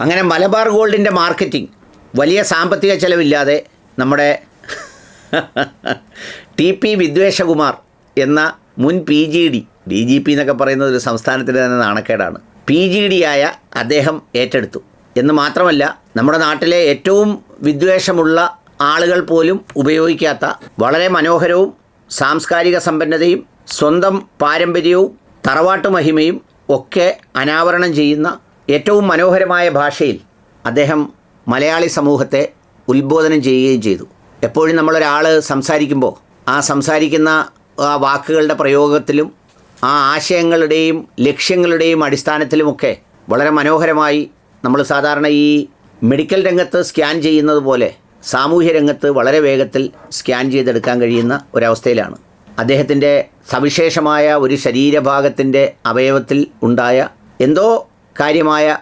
അങ്ങനെ മലബാർ ഗോൾഡിന്റെ മാർക്കറ്റിംഗ് വലിയ സാമ്പത്തിക ചെലവില്ലാതെ നമ്മുടെ ടി പി വിദ്വേഷകുമാർ എന്ന മുൻ P G D D G P എന്നൊക്കെ പറയുന്നത് ഒരു സംസ്ഥാനത്തിന്റെ തന്നെ നാണക്കേടാണ്. പി ജി ഡി ആയ അദ്ദേഹം ഏറ്റെടുത്തു. എന്ന് മാത്രമല്ല നമ്മുടെ നാട്ടിലെ ഏറ്റവും വിദ്വേഷമുള്ള ആളുകൾ പോലും ഉപയോഗിക്കാത്ത വളരെ മനോഹരവും സാംസ്കാരിക സമ്പന്നതയും സ്വന്തം പാരമ്പര്യവും തറവാട്ട് മഹിമയും ഒക്കെ അനാവരണം ചെയ്യുന്ന ഏറ്റവും മനോഹരമായ ഭാഷയിൽ അദ്ദേഹം മലയാളി സമൂഹത്തെ ഉത്ബോധനം ചെയ്യുകയും ചെയ്തു. എപ്പോഴും നമ്മളൊരാൾ സംസാരിക്കുമ്പോൾ ആ സംസാരിക്കുന്ന ആ വാക്കുകളുടെ പ്രയോഗത്തിലും ആ ആശയങ്ങളുടെയും ലക്ഷ്യങ്ങളുടെയും അടിസ്ഥാനത്തിലുമൊക്കെ വളരെ മനോഹരമായി നമ്മൾ സാധാരണ ഈ മെഡിക്കൽ രംഗത്ത് സ്കാൻ ചെയ്യുന്നത് പോലെ സാമൂഹ്യ രംഗത്ത് വളരെ വേഗത്തിൽ സ്കാൻ ചെയ്തെടുക്കാൻ കഴിയുന്ന ഒരവസ്ഥയിലാണ്. അദ്ദേഹത്തിന്റെ സവിശേഷമായ ഒരു ശരീരഭാഗത്തിന്റെ അവയവത്തിൽ ഉണ്ടായ എന്തോ കാര്യമായ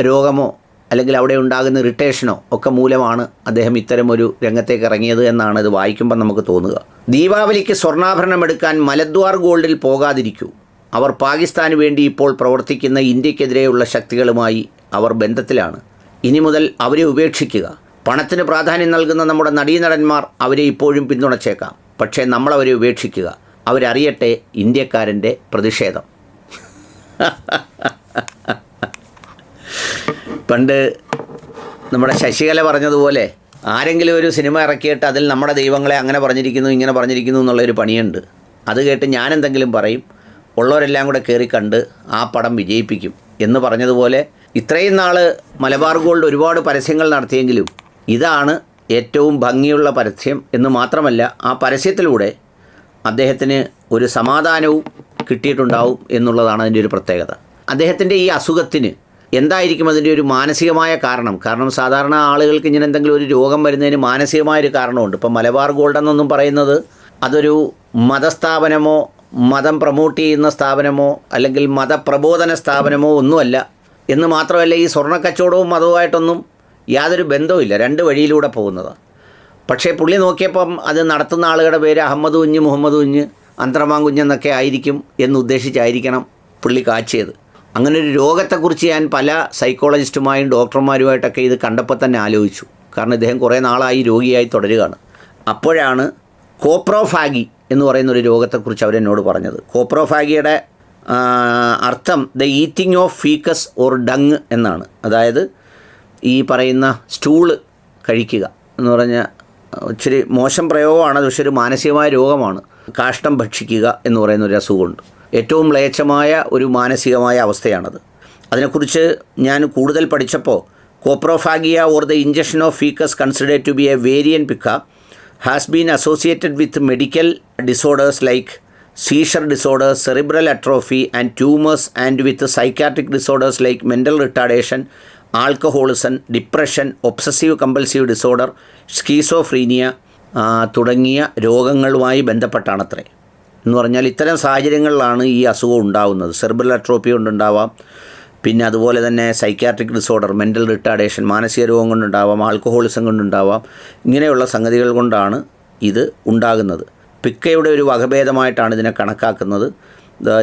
രോഗമോ അല്ലെങ്കിൽ അവിടെ ഉണ്ടാകുന്ന ഇറിറ്റേഷനോ ഒക്കെ മൂലമാണ് അദ്ദേഹം ഇത്തരമൊരു രംഗത്തേക്ക് ഇറങ്ങിയത് എന്നാണ് ഇത് വായിക്കുമ്പോൾ നമുക്ക് തോന്നുക. ദീപാവലിക്ക് സ്വർണാഭരണം എടുക്കാൻ മലദ്വാർ ഗോൾഡിൽ പോകാതിരിക്കൂ. അവർ പാകിസ്ഥാന് വേണ്ടി ഇപ്പോൾ പ്രവർത്തിക്കുന്ന ഇന്ത്യക്കെതിരെയുള്ള ശക്തികളുമായി അവർ ബന്ധത്തിലാണ്. ഇനി മുതൽ അവരെ ഉപേക്ഷിക്കുക. പണത്തിന് പ്രാധാന്യം നൽകുന്ന നമ്മുടെ നടീനടന്മാർ അവരെ ഇപ്പോഴും പിന്തുണച്ചേക്കാം. പക്ഷേ നമ്മളവരെ ഉപേക്ഷിക്കുക. അവരറിയട്ടെ ഇന്ത്യക്കാരന്റെ പ്രതിഷേധം. പണ്ട് നമ്മുടെ ശശികല പറഞ്ഞതുപോലെ ആരെങ്കിലും ഒരു സിനിമ ഇറക്കിയിട്ട് അതിൽ നമ്മുടെ ദൈവങ്ങളെ അങ്ങനെ പറഞ്ഞിരിക്കുന്നു ഇങ്ങനെ പറഞ്ഞിരിക്കുന്നു എന്നുള്ളൊരു പണിയുണ്ട്. അത് കേട്ട് ഞാൻ എന്തെങ്കിലും പറയും ഉള്ളവരെല്ലാം കൂടെ കയറി കണ്ട് ആ പടം വിജയിപ്പിക്കും എന്ന് പറഞ്ഞതുപോലെ ഇത്രയും നാൾ മലബാർ ഗോൾഡ് ഒരുപാട് പരസ്യങ്ങൾ നടത്തിയെങ്കിലും ഇതാണ് ഏറ്റവും ഭംഗിയുള്ള പരസ്യം എന്ന് മാത്രമല്ല ആ പരസ്യത്തിലൂടെ അദ്ദേഹത്തിന് ഒരു സമാധാനവും കിട്ടിയിട്ടുണ്ടാവും എന്നുള്ളതാണ് അതിന്റെ ഒരു പ്രത്യേകത. അദ്ദേഹത്തിന്റെ ഈ അസുഖത്തിന് എന്തായിരിക്കും അതിന്റെ ഒരു മാനസികമായ കാരണം? കാരണം സാധാരണ ആളുകൾക്ക് ഇങ്ങനെ എന്തെങ്കിലും ഒരു രോഗം വരുന്നതിന് മാനസികമായ ഒരു കാരണമുണ്ട്. ഇപ്പം മലബാർ ഗോൾഡ് എന്നൊന്നും പറയുന്നത് അതൊരു മതസ്ഥാപനമോ മതം പ്രൊമോട്ട് ചെയ്യുന്ന സ്ഥാപനമോ അല്ലെങ്കിൽ മതപ്രബോധന സ്ഥാപനമോ ഒന്നുമല്ല. എന്ന് മാത്രമല്ല ഈ സ്വർണക്കച്ചവടവും മതവുമായിട്ടൊന്നും യാതൊരു ബന്ധവുമില്ല. രണ്ട് വഴിയിലൂടെ പോകുന്നത്. പക്ഷേ പുള്ളി നോക്കിയപ്പം അത് നടത്തുന്ന ആളുകളുടെ പേര് അഹമ്മദ് കുഞ്ഞ് മുഹമ്മദ് കുഞ്ഞ് അന്തർമാൻ കുഞ്ഞെന്നൊക്കെ ആയിരിക്കും എന്നുദ്ദേശിച്ചായിരിക്കണം പുള്ളി കാച്ചിയത്. അങ്ങനെ ഒരു രോഗത്തെക്കുറിച്ച് ഞാൻ പല സൈക്കോളജിസ്റ്റുമായും ഡോക്ടർമാരുമായിട്ടൊക്കെ ഇത് കണ്ടപ്പോൾ തന്നെ ആലോചിച്ചു. കാരണം ഇദ്ദേഹം കുറേ നാളായി രോഗിയായി തുടരുകയാണ്. അപ്പോഴാണ് കോപ്രോഫാഗി എന്ന് പറയുന്ന ഒരു രോഗത്തെക്കുറിച്ച് അവരെന്നോട് പറഞ്ഞത്. കോപ്രോഫാഗിയുടെ അർത്ഥം the eating of faeces or dung എന്നാണ്. അതായത് ഈ പറയുന്ന സ്റ്റൂൾ കഴിക്കുക എന്ന് പറഞ്ഞാൽ ഇച്ചിരി മോശം പ്രയോഗമാണ് പക്ഷെ ഒരു മാനസികമായ രോഗമാണ്. കാഷ്ടം ഭക്ഷിക്കുക എന്ന് പറയുന്ന ഒരു അസുഖമുണ്ട്. ഏറ്റവും മ്ലേച്ഛമായ ഒരു മാനസികമായ അവസ്ഥയാണത്. അതിനെക്കുറിച്ച് ഞാൻ കൂടുതൽ പഠിച്ചപ്പോൾ coprophagia or the injection of faeces considered to be a variant pica has been associated with medical disorders like seizure disorder cerebral atrophy and tumours and with psychiatric disorders like mental retardation alcoholism, depression obsessive compulsive disorder schizophrenia തുടങ്ങിയ രോഗങ്ങളുമായി ബന്ധപ്പെട്ടാണത്രേ. എന്ന് പറഞ്ഞാൽ ഇത്തരം സാഹചര്യങ്ങളിലാണ് ഈ അസുഖം ഉണ്ടാകുന്നത് cerebral atrophy കൊണ്ടുണ്ടാവാം. പിന്നെ അതുപോലെ തന്നെ സൈക്യാട്രിക് ഡിസോർഡർ മെന്റൽ റിട്ടാഡേഷൻ മാനസിക രോഗം കൊണ്ടുണ്ടാവാം ആൽക്കഹോളിസം കൊണ്ടുണ്ടാവാം. ഇങ്ങനെയുള്ള സംഗതികൾ കൊണ്ടാണ് ഇത് ഉണ്ടാകുന്നത്. പിക്കയുടെ ഒരു വകഭേദമായിട്ടാണ് ഇതിനെ കണക്കാക്കുന്നത്.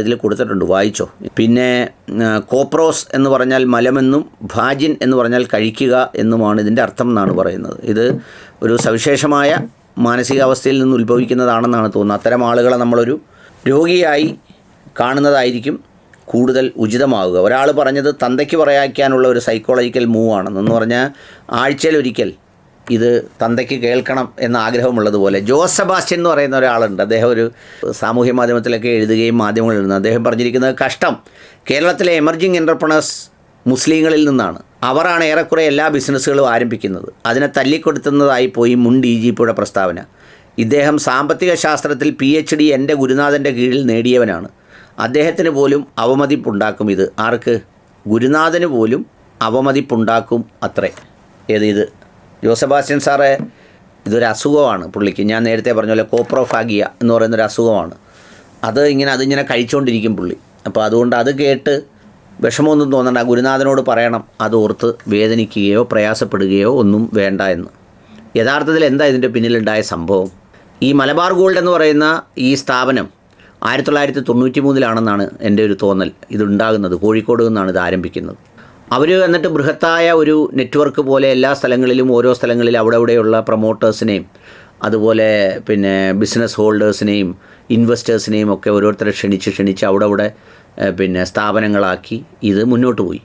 ഇതിൽ കൊടുത്തിട്ടുണ്ട് വായിച്ചോ. പിന്നെ കോപ്രോസ് എന്ന് പറഞ്ഞാൽ മലമെന്നും ഭാജിൻ എന്ന് പറഞ്ഞാൽ കഴിക്കുക എന്നുമാണ് ഇതിന്റെ അർത്ഥം എന്നാണ് പറയുന്നത്. ഇത് ഒരു സവിശേഷമായ മാനസികാവസ്ഥയിൽ നിന്ന് ഉത്ഭവിക്കുന്നതാണെന്നാണ് തോന്നുന്നത്. അത്തരം ആളുകളെ നമ്മളൊരു രോഗിയായി കാണുന്നതായിരിക്കും കൂടുതൽ ഉചിതമാവുക. ഒരാൾ പറഞ്ഞത് തന്തയ്ക്ക് പറയാക്കാനുള്ള ഒരു സൈക്കോളജിക്കൽ മൂവ് ആണെന്ന് പറഞ്ഞാൽ ആഴ്ചയിൽ ഒരിക്കൽ ഇത് തന്തയ്ക്ക് കേൾക്കണം എന്ന ആഗ്രഹമുള്ളതുപോലെ. ജോസ് സെബാസ്റ്റ്യൻ എന്ന് പറയുന്ന ഒരാളുണ്ട്. അദ്ദേഹം ഒരു സാമൂഹ്യ മാധ്യമത്തിലൊക്കെ എഴുതുകയും മാധ്യമങ്ങളിൽ എഴുതുന്നു അദ്ദേഹം പറഞ്ഞിരിക്കുന്നത് കഷ്ടം. കേരളത്തിലെ എമർജിങ് എന്റർപ്രണേഴ്സ് മുസ്ലിങ്ങളിൽ നിന്നാണ്. അവരാണ് ഏറെക്കുറെ എല്ലാ ബിസിനസ്സുകളും ആരംഭിക്കുന്നത്. അതിനെ തല്ലിക്കൊടുത്തുന്നതായി പോയി മുൻ ഡി ജി പിയുടെ പ്രസ്താവന. ഇദ്ദേഹം സാമ്പത്തിക ശാസ്ത്രത്തിൽ പി എച്ച് ഡി എന്റെ ഗുരുനാഥന്റെ കീഴിൽ നേടിയവനാണ്. അദ്ദേഹത്തിന് പോലും അവമതിപ്പുണ്ടാക്കും ഇത്. ആർക്ക്? ഗുരുനാഥന് പോലും അവമതിപ്പുണ്ടാക്കും അത്രേ. ഏത് ഇത്? ജോസബാസ്റ്റ്യൻ സാറേ ഇതൊരു അസുഖമാണ് പുള്ളിക്ക്. ഞാൻ നേരത്തെ പറഞ്ഞ പോലെ കോപ്രോഫാഗിയ എന്ന് പറയുന്നൊരു അസുഖമാണ്. അത് ഇങ്ങനെ അതിങ്ങനെ കഴിച്ചുകൊണ്ടിരിക്കും പുള്ളി. അപ്പോൾ അതുകൊണ്ട് അത് കേട്ട് വിഷമമൊന്നും തോന്നണ്ട. ഗുരുനാഥനോട് പറയണം അത് ഓർത്ത് വേദനിക്കുകയോ പ്രയാസപ്പെടുകയോ ഒന്നും വേണ്ട എന്ന്. യഥാർത്ഥത്തിൽ എന്താ ഇതിന്റെ പിന്നിലുണ്ടായ സംഭവം? ഈ മലബാർ ഗോൾഡ് എന്ന് പറയുന്ന ഈ സ്ഥാപനം ആയിരത്തി തൊള്ളായിരത്തി തൊണ്ണൂറ്റി മൂന്നിലാണെന്നാണ് എന്റെ ഒരു തോന്നൽ. ഇതുണ്ടാകുന്നത് കോഴിക്കോട് നിന്നാണ് ഇത് ആരംഭിക്കുന്നത്. അവർ എന്നിട്ട് ബൃഹത്തായ ഒരു നെറ്റ്വർക്ക് പോലെ എല്ലാ സ്ഥലങ്ങളിലും ഓരോ സ്ഥലങ്ങളിലും അവിടെ അവിടെയുള്ള പ്രൊമോട്ടേഴ്സിനെയും അതുപോലെ പിന്നെ ബിസിനസ് ഹോൾഡേഴ്സിനെയും ഇൻവെസ്റ്റേഴ്സിനെയും ഒക്കെ ഓരോരുത്തരെ ക്ഷണിച്ച് ക്ഷണിച്ച് അവിടെ അവിടെ പിന്നെ സ്ഥാപനങ്ങളാക്കി ഇത് മുന്നോട്ട് പോയി.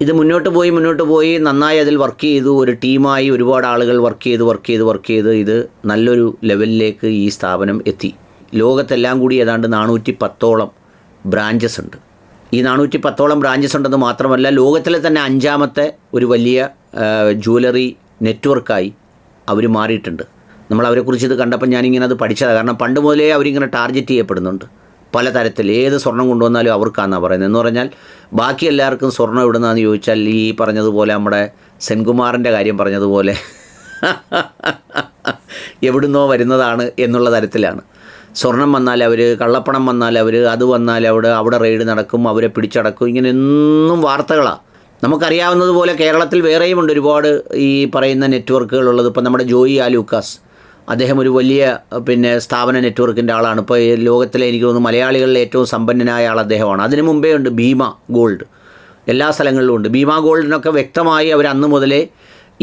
ഇത് മുന്നോട്ട് പോയി മുന്നോട്ട് പോയി നന്നായി അതിൽ വർക്ക് ചെയ്തു ഒരു ടീമായി ഒരുപാട് ആളുകൾ വർക്ക് ചെയ്ത് വർക്ക് ചെയ്ത് വർക്ക് ചെയ്ത് ഇത് നല്ലൊരു ലെവലിലേക്ക് ഈ സ്ഥാപനം എത്തി. ലോകത്തെല്ലാം കൂടി ഏതാണ്ട് നാനൂറ്റി പത്തോളം ബ്രാഞ്ചസ് ഉണ്ട്. ഈ നാനൂറ്റി പത്തോളം ബ്രാഞ്ചസ് ഉണ്ടെന്ന് മാത്രമല്ല ലോകത്തിലെ തന്നെ അഞ്ചാമത്തെ ഒരു വലിയ ജുവലറി നെറ്റ്വർക്കായി അവർ മാറിയിട്ടുണ്ട്. നമ്മൾ അവരെക്കുറിച്ച് ഇത് കണ്ടപ്പോൾ ഞാനിങ്ങനെ അത് പഠിച്ചതാണ് കാരണം പണ്ട് മുതലേ അവരിങ്ങനെ ടാർഗറ്റ് ചെയ്യപ്പെടുന്നുണ്ട്. പലതരത്തിൽ ഏത് സ്വർണം കൊണ്ടുവന്നാലും അവർക്കാണെന്നാണ് പറയുന്നത്. എന്ന് പറഞ്ഞാൽ ബാക്കി എല്ലാവർക്കും സ്വർണം എവിടുന്നാന്ന് ചോദിച്ചാൽ ഈ പറഞ്ഞതുപോലെ നമ്മുടെ സെൻകുമാറിന്റെ കാര്യം പറഞ്ഞതുപോലെ എവിടുന്നോ വരുന്നതാണ് എന്നുള്ള തരത്തിലാണ്. സ്വർണം വന്നാൽ അവർ കള്ളപ്പണം വന്നാൽ അവർ അത് വന്നാൽ അവിടെ അവിടെ റെയ്ഡ് നടക്കും അവരെ പിടിച്ചടക്കും ഇങ്ങനെ എന്നും വാർത്തകളാണ് നമുക്കറിയാവുന്നതുപോലെ കേരളത്തിൽ വേറെയുമുണ്ട് ഒരുപാട് ഈ പറയുന്ന നെറ്റ്വർക്കുകളുള്ളത്. ഇപ്പം നമ്മുടെ ജോയി ആലൂക്കാസ് അദ്ദേഹം ഒരു വലിയ പിന്നെ സ്ഥാപന നെറ്റ്വർക്കിന്റെ ആളാണ്. ഇപ്പോൾ ലോകത്തിലെ എനിക്ക് തോന്നുന്നു മലയാളികളിലെ ഏറ്റവും സമ്പന്നനായ ആൾ അദ്ദേഹമാണ്. അതിനു മുമ്പേ ഉണ്ട് ഭീമ ഗോൾഡ്. എല്ലാ സ്ഥലങ്ങളിലും ഉണ്ട്. ഭീമ ഗോൾഡിനൊക്കെ വ്യക്തമായി അവർ അന്ന് മുതലേ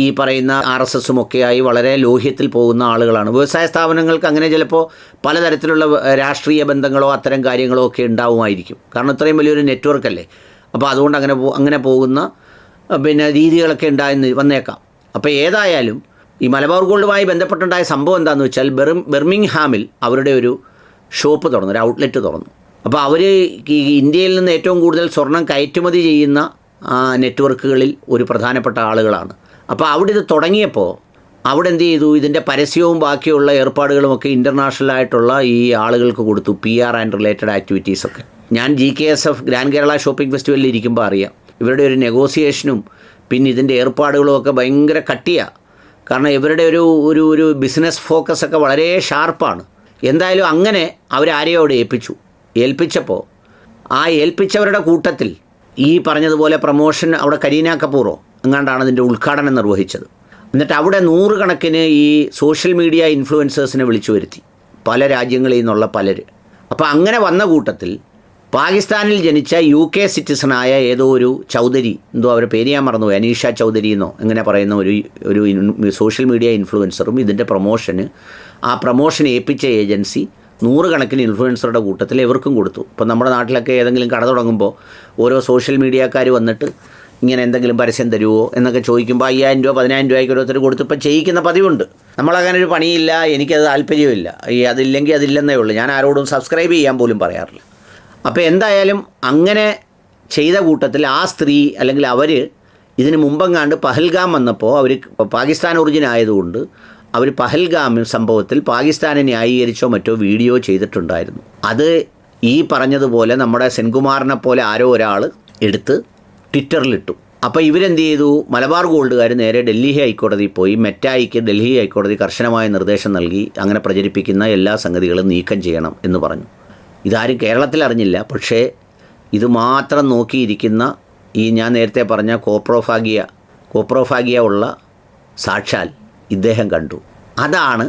ഈ പറയുന്ന ആർ എസ് എസും ഒക്കെയായി വളരെ ലോഹ്യത്തിൽ പോകുന്ന ആളുകളാണ്. വ്യവസായ സ്ഥാപനങ്ങൾക്ക് അങ്ങനെ ചിലപ്പോൾ പലതരത്തിലുള്ള രാഷ്ട്രീയ ബന്ധങ്ങളോ അത്തരം കാര്യങ്ങളോ ഒക്കെ ഉണ്ടാവുമായിരിക്കും. കാരണം ഇത്രയും വലിയൊരു നെറ്റ്വർക്ക് അല്ലേ അപ്പോൾ അതുകൊണ്ട് അങ്ങനെ അങ്ങനെ പോകുന്ന പിന്നെ രീതികളൊക്കെ ഉണ്ടായെന്ന് വന്നേക്കാം. അപ്പോൾ ഏതായാലും ഈ മലബാർ ഗോൾഡുമായി ബന്ധപ്പെട്ടുണ്ടായ സംഭവം എന്താണെന്ന് വെച്ചാൽ ബെർം ബെർമിംഗ്ഹാമിൽ അവരുടെ ഒരു ഷോപ്പ് തുറന്നു ഒരു ഔട്ട്ലെറ്റ് തുറന്നു. അപ്പോൾ അവർ ഇന്ത്യയിൽ നിന്ന് ഏറ്റവും കൂടുതൽ സ്വർണം കയറ്റുമതി ചെയ്യുന്ന നെറ്റ്വർക്കുകളിൽ ഒരു പ്രധാനപ്പെട്ട ആളുകളാണ്. അപ്പോൾ അവിടെ ഇത് തുടങ്ങിയപ്പോൾ അവിടെ എന്ത് ചെയ്തു? ഇതിന്റെ പരസ്യവും ബാക്കിയുള്ള ഏർപ്പാടുകളുമൊക്കെ ഇന്റർനാഷണൽ ആയിട്ടുള്ള ഈ ആളുകൾക്ക് കൊടുത്തു പി ആർ ആൻഡ് റിലേറ്റഡ് ആക്ടിവിറ്റീസൊക്കെ ഞാൻ G K S F grand Kerala shopping ഫെസ്റ്റിവലിൽ ഇരിക്കുമ്പോൾ അറിയാം. ഇവരുടെ ഒരു നെഗോസിയേഷനും പിന്നെ ഇതിന്റെ ഏർപ്പാടുകളും ഒക്കെ ഭയങ്കര കട്ടിയാണ് കാരണം ഇവരുടെ ഒരു ഒരു ഒരു ബിസിനസ് ഫോക്കസ് ഒക്കെ വളരെ ഷാർപ്പാണ് എന്തായാലും അങ്ങനെ അവരാരെയോ അവിടെ ഏൽപ്പിച്ചു. ഏൽപ്പിച്ചപ്പോൾ ആ ഏൽപ്പിച്ചവരുടെ കൂട്ടത്തിൽ ഈ പറഞ്ഞതുപോലെ പ്രൊമോഷൻ അവിടെ കരീന കപൂറോ അങ്ങാണ്ടാണ് അതിന്റെ ഉദ്ഘാടനം നിർവഹിച്ചത്. എന്നിട്ട് അവിടെ നൂറുകണക്കിന് ഈ സോഷ്യൽ മീഡിയ ഇൻഫ്ലുവൻസേഴ്സിനെ വിളിച്ചു വരുത്തി. പല രാജ്യങ്ങളിൽ നിന്നുള്ള പലര്. അപ്പോൾ അങ്ങനെ വന്ന കൂട്ടത്തിൽ പാകിസ്ഥാനിൽ ജനിച്ച യു കെ സിറ്റിസണായ ഏതോ ഒരു ചൗധരി എന്തോ അവരുടെ പേര് ഞാൻ മറന്നു അനീഷ ചൗധരി എന്നോ എങ്ങനെ പറയുന്ന ഒരു ഒരു സോഷ്യൽ മീഡിയ ഇൻഫ്ലുവൻസറും ഇതിന്റെ പ്രൊമോഷന് ആ പ്രൊമോഷൻ ഏൽപ്പിച്ച ഏജൻസി നൂറുകണക്കിന് ഇൻഫ്ലുവൻസറുടെ കൂട്ടത്തിൽ ഇവർക്കും കൊടുത്തു. ഇപ്പം നമ്മുടെ നാട്ടിലൊക്കെ ഏതെങ്കിലും കട തുടങ്ങുമ്പോൾ ഓരോ സോഷ്യൽ മീഡിയക്കാർ വന്നിട്ട് ഇങ്ങനെ എന്തെങ്കിലും പരസ്യം തരുമോ എന്നൊക്കെ ചോദിക്കുമ്പോൾ അയ്യായിരം രൂപ പതിനായിരം രൂപയ്ക്ക് ഓരോരുത്തർ കൊടുത്ത് ഇപ്പം ചെയ്യിക്കുന്ന പതിവുണ്ട്. നമ്മളങ്ങനെ ഒരു പണിയില്ല എനിക്കത് താല്പര്യമില്ല ഈ അതില്ലെങ്കിൽ അതില്ലെന്നേ ഉള്ളൂ. ഞാൻ ആരോടും സബ്സ്ക്രൈബ് ചെയ്യാൻ പോലും പറയാറില്ല. അപ്പോൾ എന്തായാലും അങ്ങനെ ചെയ്ത കൂട്ടത്തിൽ ആ സ്ത്രീ അല്ലെങ്കിൽ അവർ ഇതിന് മുമ്പെങ്ങാണ്ട് പഹൽഗാം വന്നപ്പോൾ അവർ പാകിസ്ഥാൻ ഒറിജിൻ ആയതുകൊണ്ട് അവർ പഹൽഗാം സംഭവത്തിൽ പാകിസ്ഥാനെ ന്യായീകരിച്ചോ മറ്റോ വീഡിയോ ചെയ്തിട്ടുണ്ടായിരുന്നു. അത് ഈ പറഞ്ഞതുപോലെ നമ്മുടെ സെൻകുമാറിനെ പോലെ ആരോ ഒരാൾ എടുത്ത് ട്വിറ്ററിലിട്ടു. അപ്പോൾ ഇവരെന്ത് ചെയ്തു മലബാർ ഗോൾഡുകാർ നേരെ ഡൽഹി ഹൈക്കോടതിയിൽ പോയി മെറ്റായിക്ക് ഡൽഹി ഹൈക്കോടതി കർശനമായ നിർദ്ദേശം നൽകി അങ്ങനെ പ്രചരിപ്പിക്കുന്ന എല്ലാ സംഗതികളും നീക്കം ചെയ്യണം എന്ന് പറഞ്ഞു. ഇതാരും കേരളത്തിൽ അറിഞ്ഞില്ല. പക്ഷേ ഇത് മാത്രം നോക്കിയിരിക്കുന്ന ഈ ഞാൻ നേരത്തെ പറഞ്ഞ കോപ്രോഫാഗിയ കോപ്രോഫാഗിയ ഉള്ള സാക്ഷാൽ ഇദ്ദേഹം കണ്ടു. അതാണ്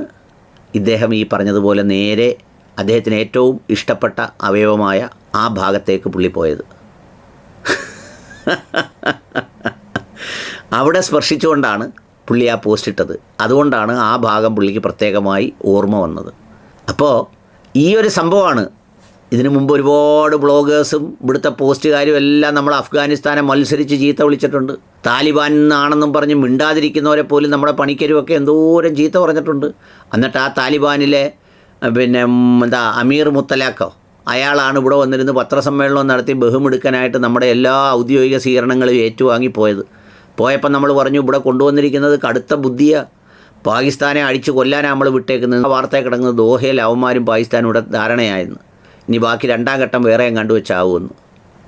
ഇദ്ദേഹം ഈ പറഞ്ഞതുപോലെ നേരെ അദ്ദേഹത്തിന് ഏറ്റവും ഇഷ്ടപ്പെട്ട അവയവമായ ആ ഭാഗത്തേക്ക് പുള്ളി പോയത്. അവിടെ സ്പർശിച്ചുകൊണ്ടാണ് പുള്ളി ആ പോസ്റ്റ് ഇട്ടത്. അതുകൊണ്ടാണ് ആ ഭാഗം പുള്ളിക്ക് പ്രത്യേകമായി ഓർമ്മ വന്നത്. അപ്പോൾ ഈ ഒരു സംഭവമാണ് ഇതിനു മുമ്പ് ഒരുപാട് ബ്ലോഗേഴ്സും ഇവിടുത്തെ പോസ്റ്റുകാരും എല്ലാം നമ്മൾ അഫ്ഗാനിസ്ഥാനെ മത്സരിച്ച് ചീത്ത വിളിച്ചിട്ടുണ്ട്. താലിബാൻ നിന്നാണെന്നും പറഞ്ഞ് മിണ്ടാതിരിക്കുന്നവരെ പോലും നമ്മുടെ പണിക്കരുമൊക്കെ എന്തോരം ചീത്ത പറഞ്ഞിട്ടുണ്ട്. എന്നിട്ട് ആ താലിബാനിലെ പിന്നെ എന്താ അമീർ മുത്തലാക്കോ അയാളാണ് ഇവിടെ വന്നിരുന്ന് പത്രസമ്മേളനം നടത്തി ബഹുമെടുക്കാനായിട്ട് നമ്മുടെ എല്ലാ ഔദ്യോഗിക സ്വീകരണങ്ങളും ഏറ്റുവാങ്ങി പോയത്. പോയപ്പോൾ നമ്മൾ പറഞ്ഞു ഇവിടെ കൊണ്ടുവന്നിരിക്കുന്നത് കടുത്ത ബുദ്ധിയാണ് പാകിസ്ഥാനെ അടിച്ചു കൊല്ലാനാണ് നമ്മൾ വിട്ടേക്കുന്നത്. വാർത്ത കിടക്കുന്നത് ദോഹയിൽ അവന്മാരും പാകിസ്ഥാനും ഇവിടെ ധാരണയായെന്ന് ഇനി ബാക്കി രണ്ടാം ഘട്ടം വേറെ കണ്ടുവച്ചാവുമെന്ന്.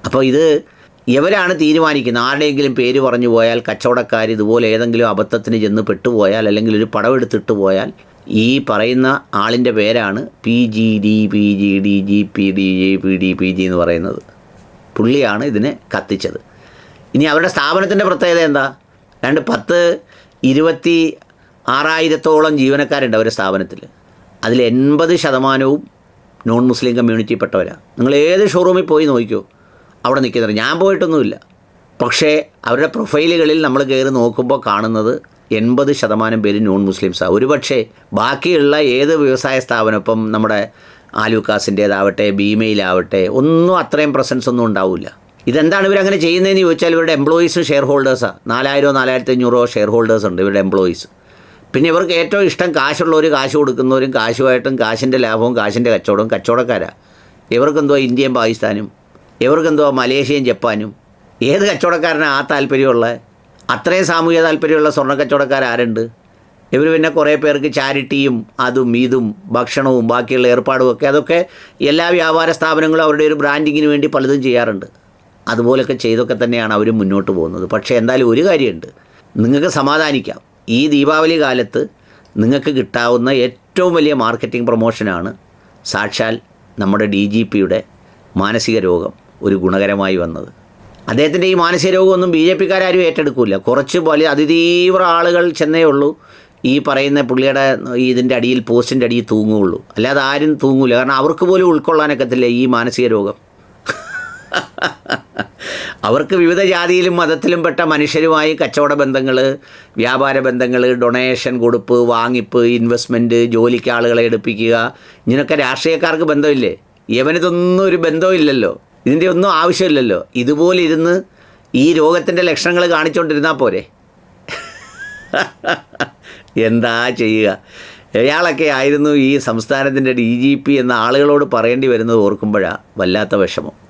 അപ്പോൾ ഇത് ഇവരാണ് തീരുമാനിക്കുന്നത്? ആരുടെയെങ്കിലും പേര് പറഞ്ഞു പോയാൽ കച്ചവടക്കാർ ഇതുപോലെ ഏതെങ്കിലും അബദ്ധത്തിന് ചെന്ന് പെട്ടുപോയാൽ അല്ലെങ്കിൽ ഒരു പടമെടുത്തിട്ട് പോയാൽ ഈ പറയുന്ന ആളിന്റെ പേരാണ് P G D P G D G P D G P D P G എന്ന് പറയുന്നത്. പുള്ളിയാണ് ഇതിനെ കത്തിച്ചത്. ഇനി അവരുടെ സ്ഥാപനത്തിന്റെ പ്രത്യേകത എന്താ? രണ്ട് പത്ത് ഇരുപത്തി ആറായിരത്തോളം ജീവനക്കാരുണ്ട് അവരുടെ സ്ഥാപനത്തിൽ. അതിൽ എൺപത് ശതമാനവും നോൺ മുസ്ലിം കമ്മ്യൂണിറ്റി കമ്മ്യൂണിറ്റിയിൽപ്പെട്ടവരാണ് നിങ്ങൾ ഏത് ഷോറൂമിൽ പോയി നോക്കിക്കോ അവിടെ നിൽക്കുന്നത്. ഞാൻ പോയിട്ടൊന്നുമില്ല. പക്ഷേ അവരുടെ പ്രൊഫൈലുകളിൽ നമ്മൾ കയറി നോക്കുമ്പോൾ കാണുന്നത് എൺപത് ശതമാനം പേര് നോൺ മുസ്ലിംസാണ് ഒരുപക്ഷെ ബാക്കിയുള്ള ഏത് വ്യവസായ സ്ഥാപനം ഇപ്പം നമ്മുടെ ആലൂക്കാസിന്റേതാവട്ടെ ബീമയിലാവട്ടെ ഒന്നും അത്രയും പ്രസൻസ് ഒന്നും ഉണ്ടാവില്ല. ഇതെന്താണ് ഇവരങ്ങനെ ചെയ്യുന്നതെന്ന് ചോദിച്ചാൽ ഇവരുടെ എംപ്ലോയീസും ഷെയർ ഹോൾഡേഴ്സാണ് നാലായിരോ നാലായിരത്തി അഞ്ഞൂറോ ഷെയർ ഹോൾഡേഴ്സ് ഉണ്ട് ഇവരുടെ എംപ്ലോയീസ് പിന്നെ ഇവർക്ക് ഏറ്റവും ഇഷ്ടം കാശുള്ളവർ കാശ് കൊടുക്കുന്നവരും കാശുമായിട്ടും കാശിന്റെ ലാഭവും കാശിന്റെ കച്ചവടവും കച്ചവടക്കാരാണ് ഇവർക്കെന്തോ ഇന്ത്യയും പാകിസ്ഥാനും? ഇവർക്കെന്തോ മലേഷ്യയും ജപ്പാനും? ഏത് കച്ചവടക്കാരനാണ് ആ താല്പര്യമുള്ളത് അത്രയും സാമൂഹിക താല്പര്യമുള്ള സ്വർണ കച്ചവടക്കാരുണ്ട് ഇവർ പിന്നെ കുറേ പേർക്ക് ചാരിറ്റിയും അതും ഇതും ഭക്ഷണവും ബാക്കിയുള്ള ഏർപ്പാടും ഒക്കെ അതൊക്കെ എല്ലാ വ്യാപാര സ്ഥാപനങ്ങളും അവരുടെ ഒരു ബ്രാൻഡിങ്ങിന് വേണ്ടി പലതും ചെയ്യാറുണ്ട്. അതുപോലൊക്കെ ചെയ്തൊക്കെ തന്നെയാണ് അവർ മുന്നോട്ട് പോകുന്നത്. പക്ഷേ എന്തായാലും ഒരു കാര്യമുണ്ട്. നിങ്ങൾക്ക് സമാധാനിക്കാം. ഈ ദീപാവലി കാലത്ത് നിങ്ങൾക്ക് കിട്ടാവുന്ന ഏറ്റവും വലിയ മാർക്കറ്റിംഗ് പ്രൊമോഷനാണ് സാക്ഷാൽ നമ്മുടെ ഡി ജി പിയുടെ മാനസിക രോഗം ഒരു ഗുണകരമായി വന്നത്. അദ്ദേഹത്തിന്റെ ഈ മാനസിക രോഗമൊന്നും ബി ജെ പിക്കാരും ഏറ്റെടുക്കില്ല കുറച്ച് വലിയ അതിതീവ്ര ആളുകൾ ചെന്നേ ഉള്ളൂ. ഈ പറയുന്ന പുള്ളിയുടെ ഇതിന്റെ അടിയിൽ പോസ്റ്റിന്റെ അടിയിൽ തൂങ്ങുകയുള്ളൂ. അല്ലാതെ ആരും തൂങ്ങൂല. കാരണം അവർക്ക് പോലും ഉൾക്കൊള്ളാനൊക്കത്തില്ല ഈ മാനസിക രോഗം. അവർക്ക് വിവിധ ജാതിയിലും മതത്തിലും പെട്ട മനുഷ്യരുമായി കച്ചവട ബന്ധങ്ങൾ വ്യാപാര ബന്ധങ്ങൾ ഡൊണേഷൻ കൊടുപ്പ് വാങ്ങിപ്പ് ഇൻവെസ്റ്റ്മെന്റ് ജോലിക്ക് ആളുകളെ എടുപ്പിക്കുക ഇങ്ങനെയൊക്കെ രാഷ്ട്രീയക്കാർക്ക് ബന്ധമില്ലേ? യവനിതൊന്നും ഒരു ബന്ധമില്ലല്ലോ ഇതിന്റെ ഒന്നും ആവശ്യമില്ലല്ലോ. ഇതുപോലെ ഇരുന്ന് ഈ രോഗത്തിന്റെ ലക്ഷണങ്ങൾ കാണിച്ചുകൊണ്ടിരുന്നാൽ പോരെ. എന്താ ചെയ്യുക? അയാളൊക്കെ ആയിരുന്നു ഈ സംസ്ഥാനത്തിന്റെ ഡി ജി പി എന്ന ആളുകളോട് പറയേണ്ടി വരുന്നത് ഓർക്കുമ്പോഴാണ് വല്ലാത്ത വിഷമം.